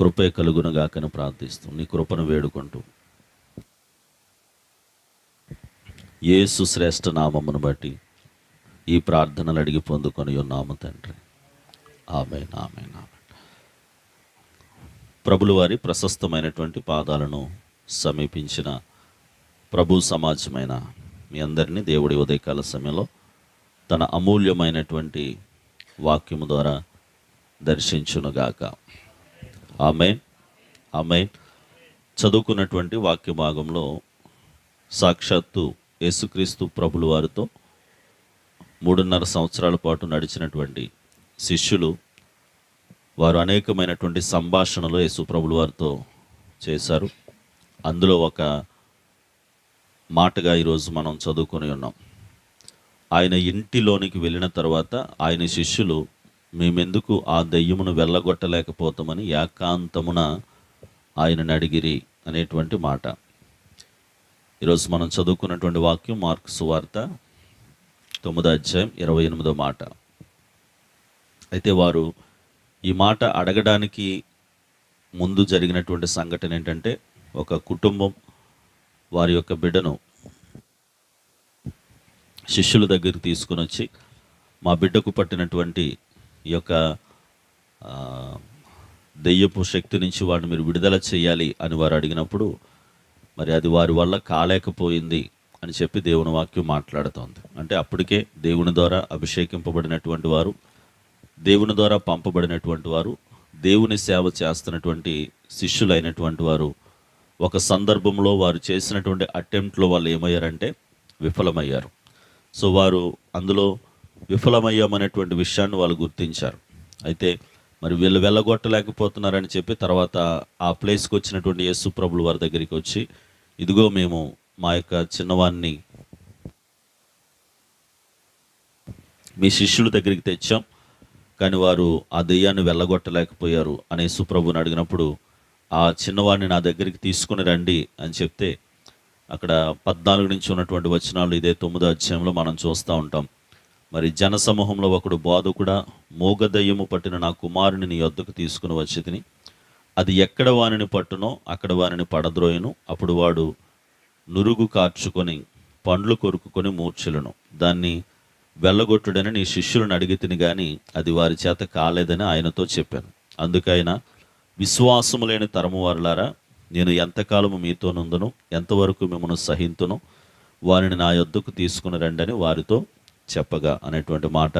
కృపే కలుగునగాకని ప్రార్థిస్తూ నీ కృపను వేడుకుంటూ. యేసు శ్రేష్ఠ నామమును బట్టి ఈ ప్రార్థనలు అడిగి పొందుకొని ఉన్నాము తండ్రి. ఆమె ఆమె ఆమె ప్రభులు వారి ప్రశస్తమైనటువంటి పాదాలను సమీపించిన ప్రభు సమాజమైన మీ అందరినీ దేవుడి ఉదయకాల సమయంలో తన అమూల్యమైనటువంటి వాక్యము ద్వారా దర్శించునుగాక. ఆమె ఆమె చదువుకున్నటువంటి వాక్య భాగంలో సాక్షాత్తు యేసుక్రీస్తు ప్రభులు వారితో మూడున్నర సంవత్సరాల పాటు నడిచినటువంటి శిష్యులు వారు అనేకమైనటువంటి సంభాషణలు యేసు ప్రభులు వారితో చేశారు. అందులో ఒక మాటగా ఈరోజు మనం చదువుకొని ఉన్నాం. ఆయన ఇంటిలోనికి వెళ్ళిన తర్వాత ఆయన శిష్యులు మేమెందుకు ఆ దయ్యమును వెళ్ళగొట్టలేకపోతామని ఏకాంతమున ఆయనని అడిగిరి అనేటువంటి మాట. ఈరోజు మనం చదువుకున్నటువంటి వాక్యం మార్క్స్ వార్త తొమ్మిదో అధ్యాయం ఇరవై ఎనిమిదో మాట. అయితే వారు ఈ మాట అడగడానికి ముందు జరిగినటువంటి సంఘటన ఏంటంటే ఒక కుటుంబం వారి యొక్క బిడ్డను శిష్యుల దగ్గరికి తీసుకుని వచ్చి మా బిడ్డకు పట్టినటువంటి ఈ యొక్క దెయ్యపు శక్తి నుంచి వాడిని మీరు విడుదల చేయాలి అని వారు అడిగినప్పుడు మరి అది వారి వల్ల కాలేకపోయింది అని చెప్పి దేవుని వాక్యం మాట్లాడుతోంది. అంటే అప్పటికే దేవుని ద్వారా అభిషేకింపబడినటువంటి వారు దేవుని ద్వారా పంపబడినటువంటి వారు దేవుని సేవ చేస్తున్నటువంటి శిష్యులైనటువంటి వారు ఒక సందర్భంలో వారు చేసినటువంటి అటెంప్ట్లో వాళ్ళు ఏమయ్యారంటే విఫలమయ్యారు. సో వారు అందులో విఫలమయ్యామనేటువంటి విషయాన్ని వాళ్ళు గుర్తించారు. అయితే మరి వీళ్ళు వెళ్ళగొట్టలేకపోతున్నారని చెప్పి తర్వాత ఆ ప్లేస్కి వచ్చినటువంటి యేసు ప్రభులు వారి దగ్గరికి వచ్చి ఇదిగో మేము మా యొక్క చిన్నవాన్ని మీ శిష్యుల దగ్గరికి తెచ్చాం కానీ వారు ఆ దెయ్యాన్ని వెళ్ళగొట్టలేకపోయారు అని సుప్రభుని అడిగినప్పుడు ఆ చిన్నవాడిని నా దగ్గరికి తీసుకుని రండి అని చెప్తే అక్కడ పద్నాలుగు నుంచి ఉన్నటువంటి వచనాలు ఇదే తొమ్మిదో అధ్యాయంలో మనం చూస్తూ ఉంటాం. మరి జనసమూహంలో ఒకడు బోధకుడా మోగదయ్యము పట్టిన నా కుమారుని నీ వద్దకు తీసుకుని వచ్చి తిని అది ఎక్కడ వానిని పట్టునో అక్కడ వానిని పడద్రోయను. అప్పుడు వాడు నురుగు కార్చుకొని పండ్లు కొరుకుకొని మూర్ఛలను. దాన్ని వెళ్ళగొట్టుడని నీ శిష్యులను అడిగి తిని కానీ అది వారి చేత కాలేదని ఆయనతో చెప్పాను. అందుకైనా విశ్వాసము లేని తరము వారులారా నేను ఎంతకాలము మీతో నుందును ఎంతవరకు మిమ్మల్ని సహింతును వారిని నా యొద్దకు తీసుకుని రండని వారితో చెప్పగా అనేటువంటి మాట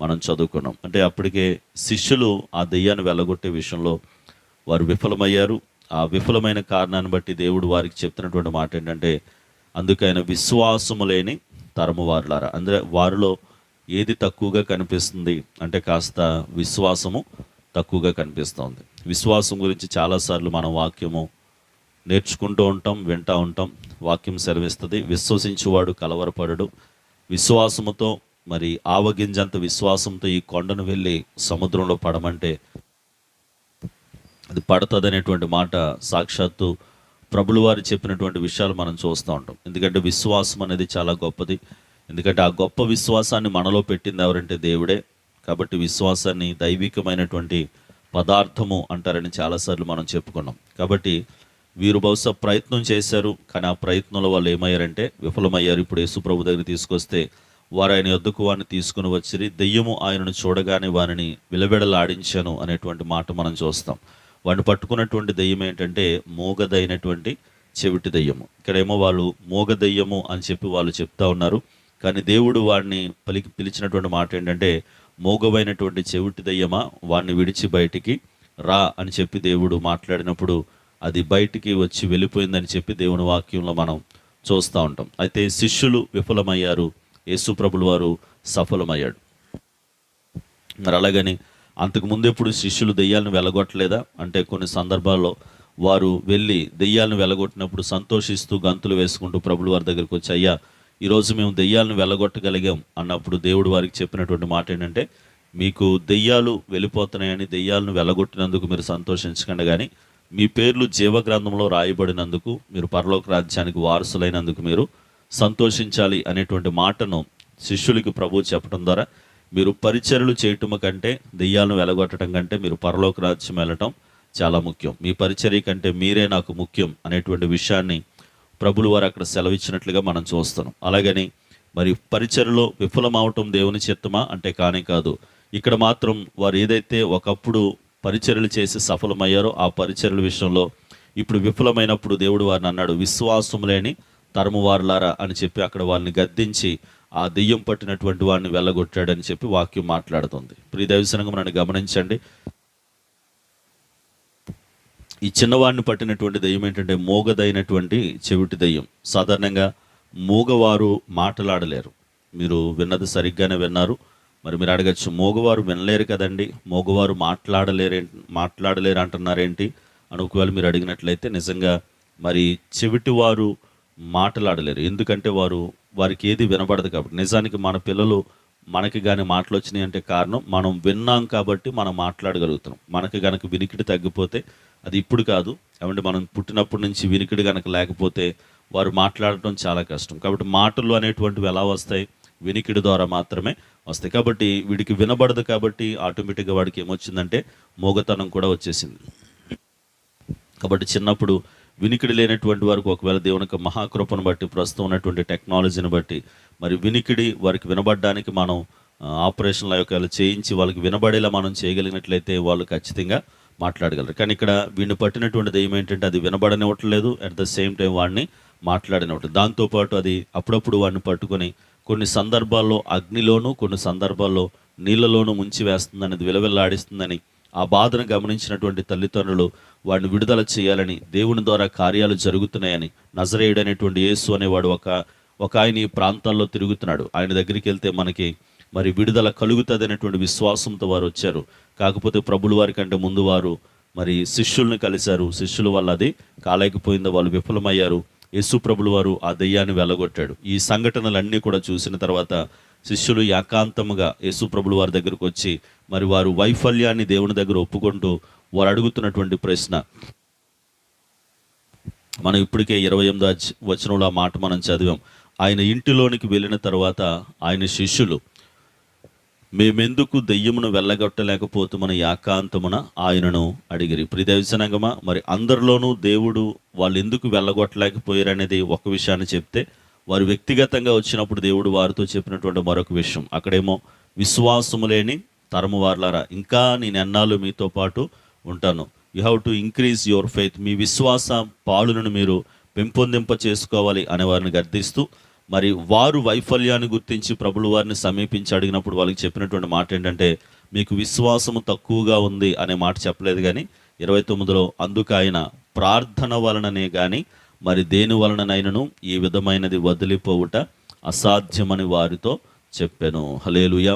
మనం చదువుకున్నాం. అంటే అప్పటికే శిష్యులు ఆ దెయ్యాన్ని వెళ్ళగొట్టే విషయంలో వారు విఫలమయ్యారు. ఆ విఫలమైన కారణాన్ని బట్టి దేవుడు వారికి చెప్తున్నటువంటి మాట ఏంటంటే అందుకైన విశ్వాసము లేని తరము వారులారా. వారిలో ఏది తక్కువగా కనిపిస్తుంది అంటే కాస్త విశ్వాసము తక్కువగా కనిపిస్తుంది. విశ్వాసం గురించి చాలాసార్లు మనం వాక్యము నేర్చుకుంటూ ఉంటాం వింటూ ఉంటాం. వాక్యం సెలవిస్తుంది. విశ్వసించువాడు కలవరపడడు. విశ్వాసముతో మరి ఆవగింజంత విశ్వాసంతో ఈ కొండను వెళ్ళి సముద్రంలో పడమంటే అది పడుతుంది మాట సాక్షాత్తు ప్రభులు వారు చెప్పినటువంటి విషయాలు మనం చూస్తూ ఉంటాం. ఎందుకంటే విశ్వాసం అనేది చాలా గొప్పది. ఎందుకంటే ఆ గొప్ప విశ్వాసాన్ని మనలో పెట్టింది ఎవరంటే దేవుడే. కాబట్టి విశ్వాసాన్ని దైవికమైనటువంటి పదార్థము అంటారని చాలాసార్లు మనం చెప్పుకున్నాం. కాబట్టి వీరు బహుశా ప్రయత్నం చేశారు కానీ ఆ ప్రయత్నంలో వాళ్ళు ఏమయ్యారంటే విఫలమయ్యారు. ఇప్పుడు యేసుప్రభు దగ్గర తీసుకొస్తే వారు ఆయన ఎద్దుకు వారిని తీసుకుని వచ్చిరి దెయ్యము ఆయనను చూడగానే వారిని విలబెడలాడించాను అనేటువంటి మాట మనం చూస్తాం. వాడిని పట్టుకున్నటువంటి దెయ్యం ఏంటంటే మూగదైనటువంటి చెవిటి దెయ్యము. ఇక్కడేమో వాళ్ళు మూగ దెయ్యము అని చెప్పి వాళ్ళు చెప్తా ఉన్నారు. కానీ దేవుడు వాడిని పలికి పిలిచినటువంటి మాట ఏంటంటే మోగవైనటువంటి చెవిటి దెయ్యమా వాడిని విడిచి బయటికి రా అని చెప్పి దేవుడు మాట్లాడినప్పుడు అది బయటికి వచ్చి వెళ్ళిపోయిందని చెప్పి దేవుని వాక్యంలో మనం చూస్తూ ఉంటాం. అయితే శిష్యులు విఫలమయ్యారు. యేసుప్రభులు వారు సఫలమయ్యాడు మరి అలాగని అంతకు ముందు ఎప్పుడు శిష్యులు దెయ్యాలను వెలగొట్టలేదా? అంటే కొన్ని సందర్భాల్లో వారు వెళ్ళి దెయ్యాలను వెలగొట్టినప్పుడు సంతోషిస్తూ గంతులు వేసుకుంటూ ప్రభులు వారి దగ్గరికి వచ్చి అయ్యా ఈరోజు మేము దెయ్యాలను వెళ్ళగొట్టగలిగాం అన్నప్పుడు దేవుడు వారికి చెప్పినటువంటి మాట ఏంటంటే మీకు దెయ్యాలు వెళ్ళిపోతున్నాయని దెయ్యాలను వెళ్ళగొట్టినందుకు మీరు సంతోషించకండి. కానీ మీ పేర్లు జీవగ్రంథంలో రాయబడినందుకు మీరు పరలోక రాజ్యానికి వారసులైనందుకు మీరు సంతోషించాలి అనేటువంటి మాటను శిష్యులకి ప్రభు చెప్పడం ద్వారా మీరు పరిచర్లు చేయటం కంటే దెయ్యాలను వెలగొట్టడం కంటే మీరు పరలోక రాజ్యం వెళ్ళటం చాలా ముఖ్యం. మీ పరిచర్య కంటే మీరే నాకు ముఖ్యం అనేటువంటి విషయాన్ని ప్రభులు వారు అక్కడ సెలవిచ్చినట్లుగా మనం చూస్తాం అలాగని మరి పరిచర్లో విఫలమవటం దేవుని చిత్తమా? అంటే కానే కాదు. ఇక్కడ మాత్రం వారు ఏదైతే ఒకప్పుడు పరిచర్లు చేసి సఫలమయ్యారో ఆ పరిచర్ల విషయంలో ఇప్పుడు విఫలమైనప్పుడు దేవుడు వారిని అన్నాడు విశ్వాసం లేని తరమువారులారా అని చెప్పి అక్కడ వాళ్ళని గద్దించి ఆ దెయ్యం పట్టినటువంటి వాడిని వెళ్ళగొట్టాడని చెప్పి వాక్యం మాట్లాడుతుంది. ప్రియ దైవసనంగా నన్ను గమనించండి. ఈ చిన్నవాడిని పట్టినటువంటి దయ్యం ఏంటంటే మోగదైనటువంటి చెవిటి దయ్యం. సాధారణంగా మూగవారు మాట్లాడలేరు. మీరు విన్నది సరిగ్గానే విన్నారు. మరి మీరు అడగచ్చు మోగవారు వినలేరు కదండి మోగవారు మాట్లాడలేరే మాట్లాడలేరు అంటున్నారేంటి? అని ఒకవేళ మీరు అడిగినట్లయితే నిజంగా మరి చెవిటి వారు మాట్లాడలేరు. ఎందుకంటే వారు వారికి ఏది వినబడదు కాబట్టి. నిజానికి మన పిల్లలు మనకి కానీ మాటలు వచ్చినాయి అంటే కారణం మనం విన్నాం కాబట్టి మనం మాట్లాడగలుగుతున్నాం. మనకి కనుక వినికిడి తగ్గిపోతే అది ఇప్పుడు కాదు. ఏమంటే మనం పుట్టినప్పటి నుంచి వినికిడి గనక లేకపోతే వారు మాట్లాడటం చాలా కష్టం. కాబట్టి మాటలు అనేటువంటివి ఎలా వస్తాయి? వినికిడి ద్వారా మాత్రమే. వస్తాయి. కాబట్టి వీడికి వినబడదు కాబట్టి ఆటోమేటిక్గా వాడికి ఏమొచ్చిందంటే మోగతనం కూడా వచ్చేసింది. కాబట్టి చిన్నప్పుడు వినికిడి లేనటువంటి వారికి ఒకవేళ దేవుని యొక్క మహాకృపను బట్టి ప్రస్తుతం ఉన్నటువంటి టెక్నాలజీని బట్టి మరి వినికిడి వారికి వినబడడానికి మనం ఆపరేషన్ల యొక్క చేయించి వాళ్ళకి వినబడేలా మనం చేయగలిగినట్లయితే వాళ్ళు ఖచ్చితంగా మాట్లాడగలరు. కానీ ఇక్కడ వీడిని పట్టినటువంటి ఏమేంటంటే ఏంటంటే అది వినబడనివ్వట్లేదు. అట్ ద సేమ్ టైం వాడిని మాట్లాడనివ్వట్లేదు. దాంతోపాటు అది అప్పుడప్పుడు వాడిని పట్టుకొని కొన్ని సందర్భాల్లో అగ్నిలోనూ కొన్ని సందర్భాల్లో నీళ్ళలోనూ ముంచి వేస్తుందనేది విలవిల్లాడిస్తుందని ఆ బాధను గమనించినటువంటి తల్లిదండ్రులు వాడిని విడుదల చేయాలని దేవుని ద్వారా కార్యాలు జరుగుతున్నాయని నజరేయుడనేటువంటి యేసు అనేవాడు ఒక ఒక ఆయన ఈ ప్రాంతాల్లో తిరుగుతున్నాడు. ఆయన దగ్గరికి వెళ్తే మనకి మరి విడుదల కలుగుతుంది అనేటువంటి విశ్వాసంతో వారు వచ్చారు. కాకపోతే ప్రభులు వారి కంటే ముందు వారు మరి శిష్యుల్ని కలిశారు. శిష్యుల వల్ల అది కాలేకపోయిందో. వాళ్ళు విఫలమయ్యారు. యేసుప్రభులు వారు ఆ దెయ్యాన్ని వెళ్ళగొట్టాడు ఈ సంఘటనలన్నీ కూడా చూసిన తర్వాత శిష్యులు ఏకాంతముగా యేసుప్రభులు వారి దగ్గరకు వచ్చి మరి వారు వైఫల్యాన్ని దేవుని దగ్గర ఒప్పుకుంటూ వారు అడుగుతున్నటువంటి ప్రశ్న. మనం ఇప్పటికే ఇరవై ఎనిమిదో వచనంలో ఆ మాట మనం చదివాం. ఆయన ఇంటిలోనికి వెళ్ళిన తర్వాత ఆయన శిష్యులు మేమెందుకు దెయ్యమును వెళ్ళగొట్టలేకపోతూ మన యాకాంతమున ఆయనను అడిగిరి. ప్రిదర్శనంగమా మరి అందరిలోనూ దేవుడు వాళ్ళు ఎందుకు వెళ్ళగొట్టలేకపోయారు అనేది ఒక విషయాన్ని చెప్తే వారు వ్యక్తిగతంగా వచ్చినప్పుడు దేవుడు వారితో చెప్పినటువంటి మరొక విషయం. అక్కడేమో విశ్వాసము లేని తరము వార్లారా ఇంకా నేను ఎన్నాళ్ళు మీతో పాటు ఉంటాను. You have to increase your faith. మీ విశ్వాస పాలులను మీరు పెంపొందింప చేసుకోవాలి అనే వారిని గర్దిస్తూ మరి వారు వైఫల్యాన్ని గుర్తించి ప్రభులు వారిని సమీపించి అడిగినప్పుడు వాళ్ళకి చెప్పినటువంటి మాట ఏంటంటే మీకు విశ్వాసము తక్కువగా ఉంది అనే మాట చెప్పలేదు కానీ ఇరవై తొమ్మిదిలో అందుకు ఆయన ప్రార్థన వలననే కానీ మరి దేని వలననైనను ఈ విధమైనది వదిలిపోవుట అసాధ్యమని వారితో చెప్పాను. హలేలుయ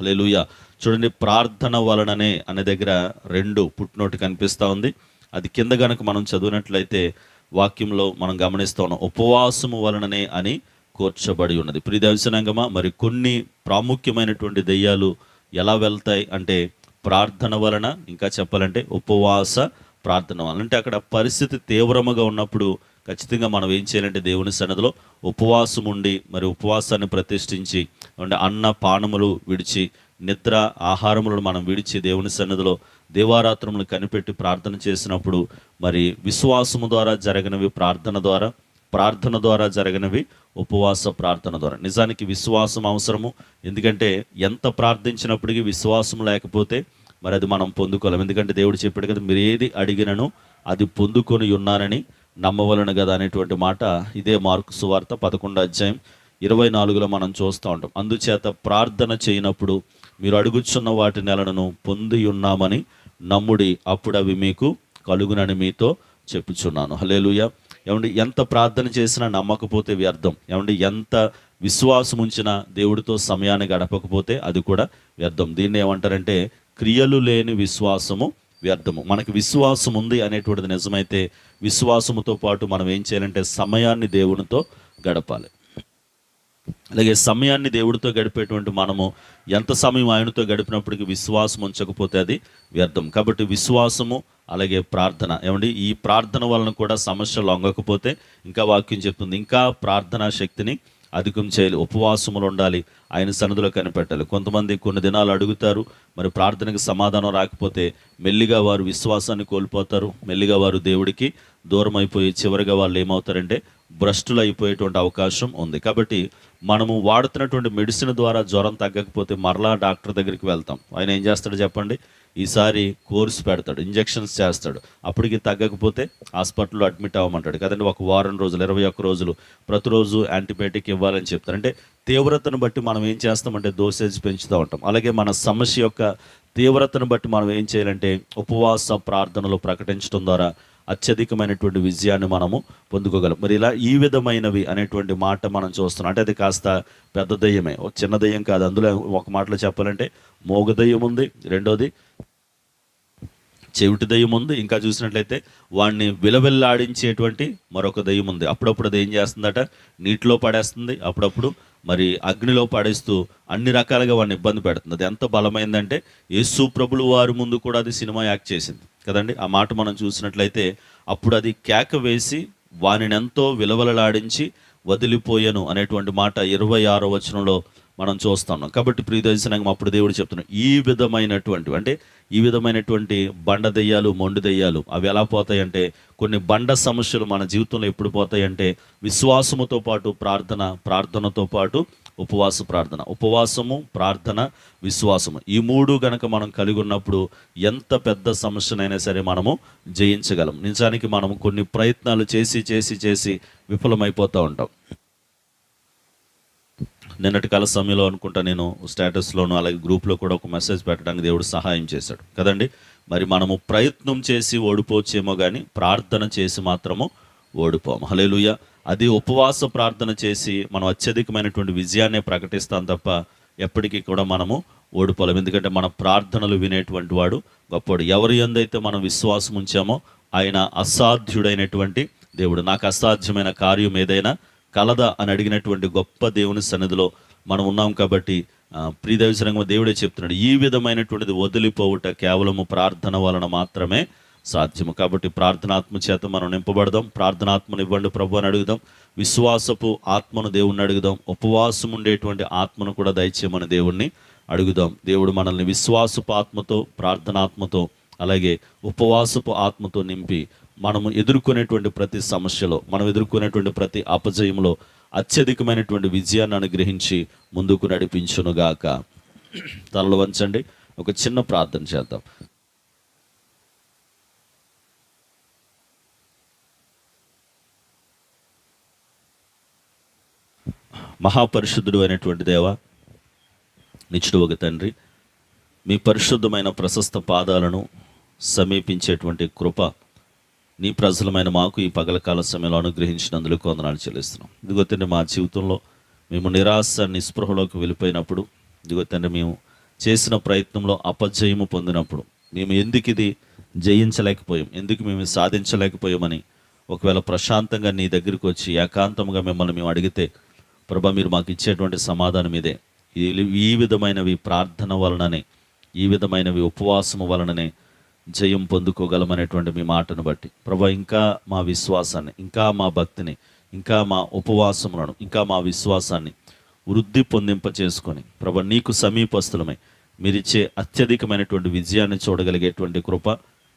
హలేలుయ చూడండి ప్రార్థన వలననే అనే దగ్గర రెండు పుట్టినోటి కనిపిస్తూ ఉంది. అది కింద కనుక మనం చదివినట్లయితే వాక్యంలో మనం గమనిస్తూ ఉన్నాం ఉపవాసము వలననే అని కూర్చబడి ఉన్నది. ప్రియదర్శనంగమా మరి కొన్ని ప్రాముఖ్యమైనటువంటి దెయ్యాలు ఎలా వెళ్తాయి అంటే ప్రార్థన వలన ఇంకా చెప్పాలంటే ఉపవాస ప్రార్థన వలన. అంటే అక్కడ పరిస్థితి తీవ్రముగా ఉన్నప్పుడు ఖచ్చితంగా మనం ఏం చేయాలంటే దేవుని సన్నదిలో ఉపవాసం ఉండి మరి ఉపవాసాన్ని ప్రతిష్ఠించి అంటే అన్న పానములు విడిచి నిద్ర ఆహారములను మనం విడిచి దేవుని సన్నదిలో దేవారాత్రములు కనిపెట్టి ప్రార్థన చేసినప్పుడు మరి విశ్వాసము ద్వారా జరగనివి ప్రార్థన ద్వారా ప్రార్థన ద్వారా జరగనివి ఉపవాస ప్రార్థన ద్వారా. నిజానికి విశ్వాసం అవసరము. ఎందుకంటే ఎంత ప్రార్థించినప్పటికీ విశ్వాసం లేకపోతే మరి అది మనం పొందుకోలేం ఎందుకంటే దేవుడు చెప్పాడు కదా మీరు ఏది అడిగినను అది పొందుకొని ఉన్నారని నమ్మవలను కదా అనేటువంటి మాట ఇదే మార్కు సువార్త పదకొండు అధ్యాయం ఇరవై నాలుగులో మనం చూస్తూ ఉంటాం. అందుచేత ప్రార్థన చేయనప్పుడు మీరు అడుగుచున్న వాటి నెలను పొంది ఉన్నామని నమ్ముడి అప్పుడు అవి మీకు కలుగునని మీతో చెప్పుచున్నాను. హలేలుయ ఏమండి ఎంత ప్రార్థన చేసినా నమ్మకపోతే వ్యర్థం. ఏమండి ఎంత విశ్వాసం ఉంచినా దేవుడితో సమయాన్ని గడపకపోతే అది కూడా వ్యర్థం. దీన్ని ఏమంటారంటే క్రియలు లేని విశ్వాసము వ్యర్థము. మనకి విశ్వాసం ఉంది అనేటువంటిది నిజమైతే విశ్వాసముతో పాటు మనం ఏం చేయాలంటే సమయాన్ని దేవునితో గడపాలి. అలాగే సమయాన్ని దేవుడితో గడిపేటువంటి మనము ఎంత సమయం ఆయనతో గడిపినప్పటికీ విశ్వాసం ఉంచకపోతే అది వ్యర్థం. కాబట్టి విశ్వాసము అలాగే ప్రార్థన. ఏమండి? ఈ ప్రార్థన వలన కూడా సమస్య లొంగకపోతే ఇంకా వాక్యం చెప్తుంది ఇంకా ప్రార్థనా శక్తిని అధికం చేయాలి ఉపవాసములు ఉండాలి ఆయన సన్నిధిలో కనిపెట్టాలి. కొంతమంది కొన్ని దినాలు అడుగుతారు మరి ప్రార్థనకి సమాధానం రాకపోతే మెల్లిగా వారు విశ్వాసాన్ని కోల్పోతారు మెల్లిగా వారు దేవుడికి దూరం అయిపోయి చివరిగా వాళ్ళు ఏమవుతారంటే భ్రష్టులు అయిపోయేటువంటి అవకాశం ఉంది. కాబట్టి మనము వాడుతున్నటువంటి మెడిసిన్ ద్వారా జ్వరం తగ్గకపోతే మరలా డాక్టర్ దగ్గరికి వెళ్తాం. ఆయన ఏం చేస్తాడు చెప్పండి? ఈసారి కోర్స్ పెడతాడు ఇంజెక్షన్స్ చేస్తాడు. అప్పటికి తగ్గకపోతే హాస్పిటల్లో అడ్మిట్ అవ్వమంటాడు. కదండి ఒక వారం రోజులు ఇరవై ఒక్క రోజులు ప్రతిరోజు యాంటీబయాటిక్ ఇవ్వాలని చెప్తారు. అంటే తీవ్రతను బట్టి మనం ఏం చేస్తామంటే దోసేజ్ పెంచుతూ ఉంటాం. అలాగే మన సమస్య యొక్క తీవ్రతను బట్టి మనం ఏం చేయాలంటే ఉపవాస ప్రార్థనలు ప్రకటించడం ద్వారా అత్యధికమైనటువంటి విజయాన్ని మనము పొందుకోగలం. మరి ఇలా ఈ విధమైనవి అనేటువంటి మాట మనం చూస్తున్నాం. అంటే అది కాస్త పెద్ద దయ్యమే. ఒక చిన్న దయ్యం కాదు. అందులో ఒక మాటలో చెప్పాలంటే మోగ దయ్యం ఉంది. రెండోది చెవిటి దయ్యం ఉంది. ఇంకా చూసినట్లయితే వాడిని విలవిల్లాడించేటువంటి మరొక దయ్యం ఉంది. అప్పుడప్పుడు అది ఏం చేస్తుందట? నీటిలో పడేస్తుంది. అప్పుడప్పుడు మరి అగ్నిలో పడేస్తూ అన్ని రకాలుగా వాడిని ఇబ్బంది పెడుతుంది. అది ఎంత బలమైందంటే యేసు ప్రభులు వారి ముందు కూడా అది సినిమా యాక్ట్ చేసింది. కదండి? ఆ మాట మనం చూసినట్లయితే అప్పుడు అది కేక వేసి వానిని ఎంతో విలవలలాడించి వదిలిపోయాను అనేటువంటి మాట ఇరవై ఆరో వచనంలో మనం చూస్తున్నాం. కాబట్టి ప్రియదర్శనంగా అప్పుడు దేవుడు చెప్తున్నాం ఈ విధమైనటువంటి అంటే ఈ విధమైనటువంటి బండ దెయ్యాలు మొండు దెయ్యాలు అవి ఎలా పోతాయంటే కొన్ని బండ సమస్యలు మన జీవితంలో ఎప్పుడు పోతాయంటే విశ్వాసముతో పాటు ప్రార్థన ప్రార్థనతో పాటు ఉపవాస ప్రార్థన. ఉపవాసము ప్రార్థన విశ్వాసము. ఈ మూడు గనక మనం కలిగి ఉన్నప్పుడు ఎంత పెద్ద సమస్యనైనా సరే మనము జయించగలం. నిజానికి మనం కొన్ని ప్రయత్నాలు చేసి చేసి చేసి విఫలమైపోతూ ఉంటాం. నిన్నటి కాల సమయంలో అనుకుంటా నేను స్టేటస్లోను అలాగే గ్రూప్లో కూడా ఒక మెసేజ్ పెట్టడానికి దేవుడు సహాయం చేశాడు. కదండి? మరి మనము ప్రయత్నం చేసి ఓడిపోవచ్చేమో కానీ ప్రార్థన చేసి మాత్రము ఓడిపోము. హలేలుయ అది ఉపవాస ప్రార్థన చేసి మనం అత్యధికమైనటువంటి విజయాన్ని ప్రకటిస్తాం తప్ప ఎప్పటికీ కూడా మనము ఓడిపోలేం. ఎందుకంటే మన ప్రార్థనలు వినేటువంటి వాడు గొప్పవాడు. ఎవరి ఎందైతే మనం విశ్వాసం ఉంచామో ఆయన అసాధ్యుడైనటువంటి దేవుడు. నాకు అసాధ్యమైన కార్యం ఏదైనా కలదా అని అడిగినటువంటి గొప్ప దేవుని సన్నిధిలో మనం ఉన్నాం కాబట్టి ప్రియదైవ దేవుడే చెప్తున్నాడు. ఈ విధమైనటువంటిది వదిలిపోవుట కేవలము ప్రార్థన వలన మాత్రమే సాధ్యము. కాబట్టి ప్రార్థనాత్మ చేత మనం నింపబడదాం. ప్రార్థనాత్మను ఇవ్వండి ప్రభు అని అడుగుదాం. విశ్వాసపు ఆత్మను దేవుణ్ణి అడుగుదాం. ఉపవాసం ఉండేటువంటి ఆత్మను కూడా దయచేయమని దేవుణ్ణి అడుగుదాం. దేవుడు మనల్ని విశ్వాసపు ఆత్మతో ప్రార్థనాత్మతో అలాగే ఉపవాసపు ఆత్మతో నింపి మనము ఎదుర్కొనేటువంటి ప్రతి సమస్యలో మనం ఎదుర్కొనేటువంటి ప్రతి అపజయంలో అత్యధికమైనటువంటి విజయాన్ని అనుగ్రహించి ముందుకు నడిపించునుగాక. తలలు వంచండి. ఒక చిన్న ప్రార్థన చేద్దాం. మహాపరిశుద్ధుడు అయినటువంటి దేవ నిచ్చుడు ఒక తండ్రి మీ పరిశుద్ధమైన ప్రశస్త పాదాలను సమీపించేటువంటి కృప నీ ప్రజలమైన మాకు ఈ పగలకాల సమయంలో అనుగ్రహించినందుకు వందనాలు చెల్లిస్తున్నాం. ఇదిగో తండ్రి మా జీవితంలో మేము నిరాశ నిస్పృహలోకి వెళ్ళిపోయినప్పుడు ఇదిగో తండ్రి మేము చేసిన ప్రయత్నంలో అపజయము పొందినప్పుడు మేము ఎందుకు ఇది జయించలేకపోయాం ఎందుకు మేము సాధించలేకపోయామని ఒకవేళ ప్రశాంతంగా నీ దగ్గరికి వచ్చి ఏకాంతంగా మిమ్మల్ని మేము అడిగితే ప్రభా మీరు మాకు ఇచ్చేటువంటి సమాధానం ఇదే ఈ విధమైనవి ప్రార్థన వలననే ఈ విధమైనవి ఉపవాసము వలననే జయం పొందుకోగలమనేటువంటి మీ మాటను బట్టి. ప్రభా ఇంకా మా విశ్వాసాన్ని ఇంకా మా భక్తిని ఇంకా మా ఉపవాసములను ఇంకా మా విశ్వాసాన్ని వృద్ధి పొందింప చేసుకొని ప్రభా నీకు సమీపస్తులమై మీరిచ్చే అత్యధికమైనటువంటి విజయాన్ని చూడగలిగేటువంటి కృప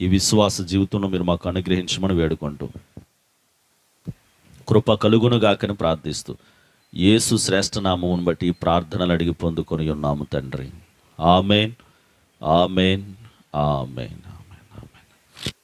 ఈ విశ్వాస జీవితంలో మీరు మాకు అనుగ్రహించమని వేడుకుంటూ. కృప కలుగునుగాకని ప్రార్థిస్తూ. యేసు శ్రేష్టనామమును బట్టి ప్రార్థనలు అడిగి పొందుకొని ఉన్నాము తండ్రి. Amen amen amen.